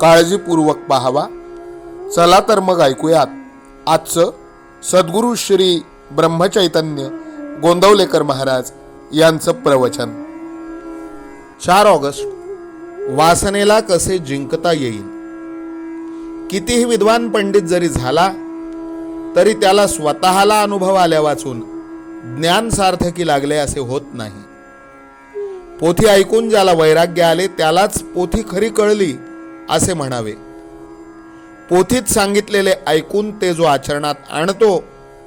काळजीपूर्वक पाहावा. चला तर मग ऐकूयात. आजचं सद्गुरू श्री ब्रह्मचैतन्य गोंदवलेकर महाराज यांचं प्रवचन. चार ऑगस्ट. वासनेला कसे जिंकता येईल? कितीही विद्वान पंडित जरी झाला तरी त्याला स्वतःला अनुभव आल्या वाचून ज्ञान सार्थकी लागले असे होत नाही. पोथी ऐकून ज्याला वैराग्य आले त्यालाच पोथी खरी कळली असे म्हणावे. पोथीत सांगितलेले ऐकून ते जो आचरणात आणतो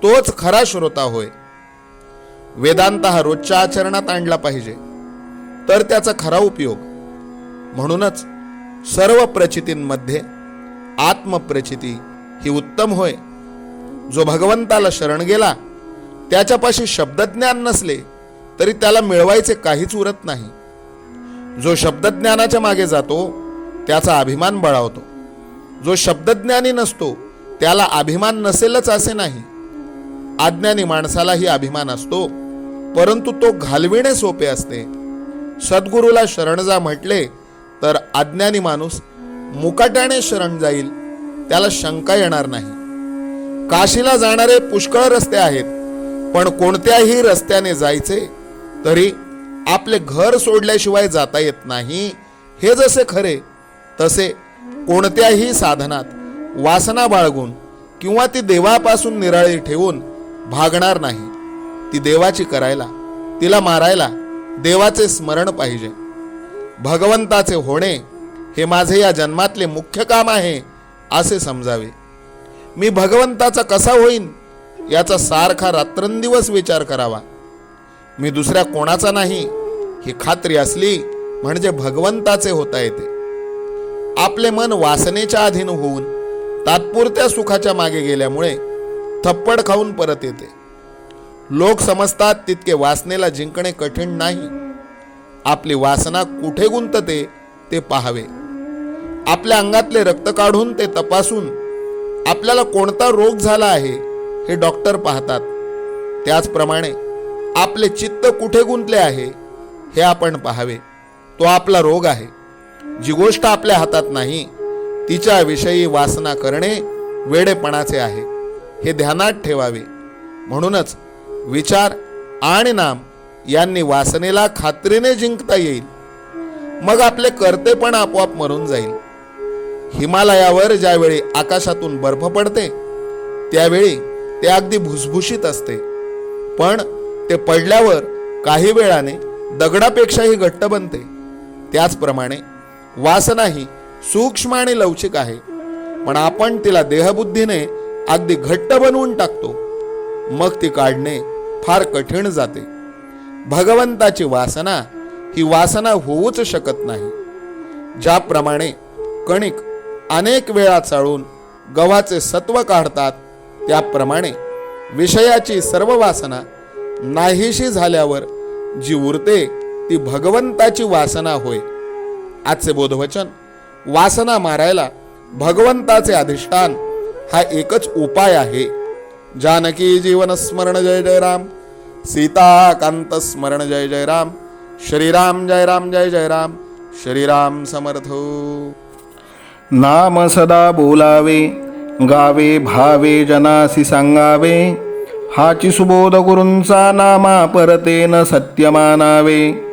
तोच खरा श्रोता होय. वेदांत हा रोजच्या आचरणात आणला पाहिजे तर त्याचा खरा उपयोग. म्हणूनच सर्व प्रचितींमध्ये आत्मप्रचिती ही उत्तम होय. जो भगवंताला शरण गेला त्याच्यापाशी शब्दज्ञान नसले तरी त्याला मिळवायचे काहीच उरत नाही. जो शब्दज्ञानाच्या मागे जातो त्याचा अभिमान बळावतो. जो शब्दज्ञानी नसतो त्याला अभिमान नसेलच असे नाही. अज्ञानी माणसालाही अभिमान असतो परंतु तो घालविणे सोपे असते. सद्गुरूला शरण जा म्हटले तर अज्ञानी माणूस मुकाट्याने शरण जाईल त्याला शंका येणार नाही. काशीला जाणारे पुष्कळ रस्ते आहेत पण कोणत्याही रस्त्याने जायचे तरी आपले घर सोडल्याशिवाय जाता येत नाही हे जसे खरे तसे कोणत्याही साधनात वासना बाळगून किंवा ती देवापासून निराळी ठेवून भागणार नाही. ती देवाची करायला तिला मारायला देवाचे स्मरण पाहिजे. भगवंताचे होणे हे माझे या जन्मातले मुख्य काम आहे असे समजावे. मी भगवंताचा कसा होईन याचा सारखा रात्रंदिवस विचार करावा. मी दुसऱ्या कोणाचा नाही ही खात्री असली म्हणजे भगवंताचे होता येते. आपले मन वासनेच्या अधीन होऊन तात्पुरत्या सुखाच्या मागे गेल्यामुळे थप्पड खाऊन परत येते. लोक समजतात तितके वासनेला जिंकणे कठीण नाही. आपली वासना कुठे गुंतते ते पाहावे. आपल्या अंगातले रक्त काढून ते तपासून आपल्याला कोणता रोग झाला आहे हे डॉक्टर पाहतात. त्याचप्रमाणे आपले चित्त कुठे गुंतले आहे हे आपण पाहावे. तो आपला रोग आहे. जी गोष्ट आपल्या हातात नाही तिच्याविषयी वासना करणे वेडेपणाचे आहे. हे ध्यानात ठेवावे. म्हणूनच विचार आणि नाम यांनी वासनेला खात्रीने जिंकता येईल. मग आपले करते पण आपोआप मरून जाईल. हिमालयावर ज्यावेळी आकाशातून बर्फ पडते त्यावेळी ते अगदी भुसभुशीत असते. पण ते पडल्यावर काही वेळाने दगडापेक्षाही घट्ट बनते. त्याचप्रमाणे वासना ही सूक्ष्म आणि लवचिक आहे. पण आपण तिला देहबुद्धीने अगदी घट्ट बनवून टाकतो. मग ती काढणे फार कठीण जाते. भगवंताची वासना ही वासना होऊच शकत नाही. ज्याप्रमाणे कणिक अनेक वेळा चाळून गव्हाचे सत्व काढतात त्याप्रमाणे विषयाची सर्व वासना नाहीशी झाल्यावर जी उरते ती भगवंताची वासना होय. आजचे बोधवचन. वासना मारायला भगवंताचे अधिष्ठान हा एकच उपाय आहे. जानकी जीवन स्मरण जय जय राम. सीताकांत स्मरण जय जय राम. श्रीराम जय राम जय जय राम. श्रीराम समर्थ. नाम सदा बोलावे गावे भावे जनासी सांगावे हाची सुबोध गुरूंचा नामा परतेन सत्यमानावे.